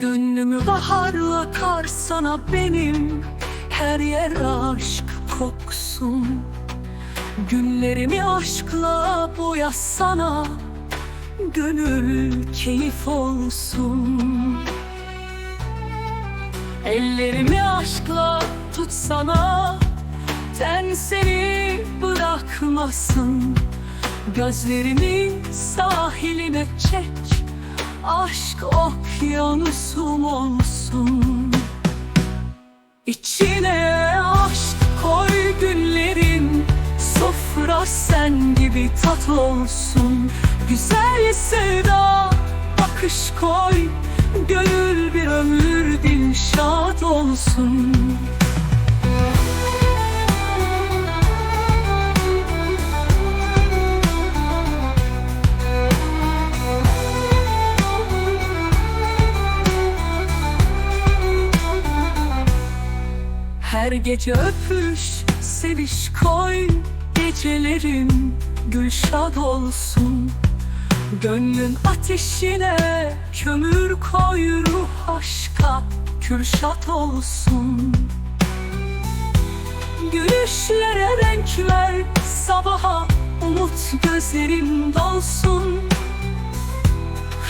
Gönlümü baharla akar sana benim. Her yer aşk koksun. Günlerimi aşkla boyasana Gönül keyif olsun Ellerimi aşkla tutsana Ten seni bırakmasın. Gözlerimi sahiline çek Aşk okyanusum olsun. İçine aşk koy günlerin Sofra sen gibi tat olsun. Güzel sevda bakış koy olsun. Her gece öpüş, seviş koy Gecelerim gülşad olsun. Gönlün ateşine kömür koy Ruh aşka kürşat olsun. Gülüşlere renk ver Sabaha umut gözlerim dolsun.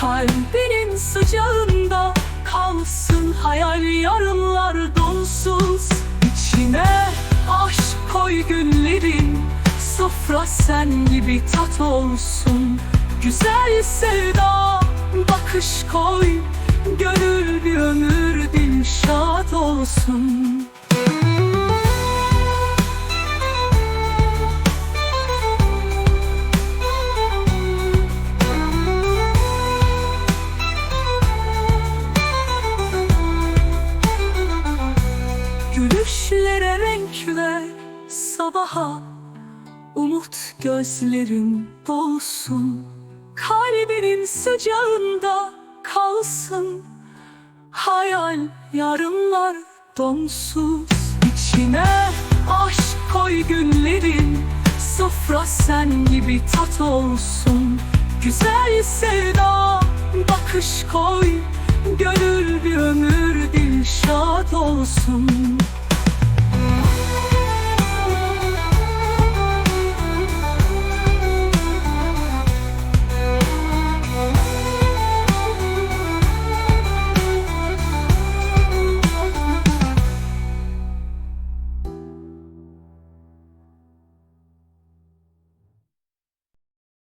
Kalbinin sıcağında kalsın hayal yarınlar donsuz İçine aşk koy günlerin Sofra sen gibi tat olsun. Güzel sevda bakış koy olsun. Gülüşlere renk ver sabaha Umut gözlerin dolsun. Kalbinin sıcağında kalsın Hayal yarınlar donsuz İçine aşk koy günlerin. Sofra sen gibi tat olsun. Güzel sevda bakış koy. Gönül bir ömür dilşat olsun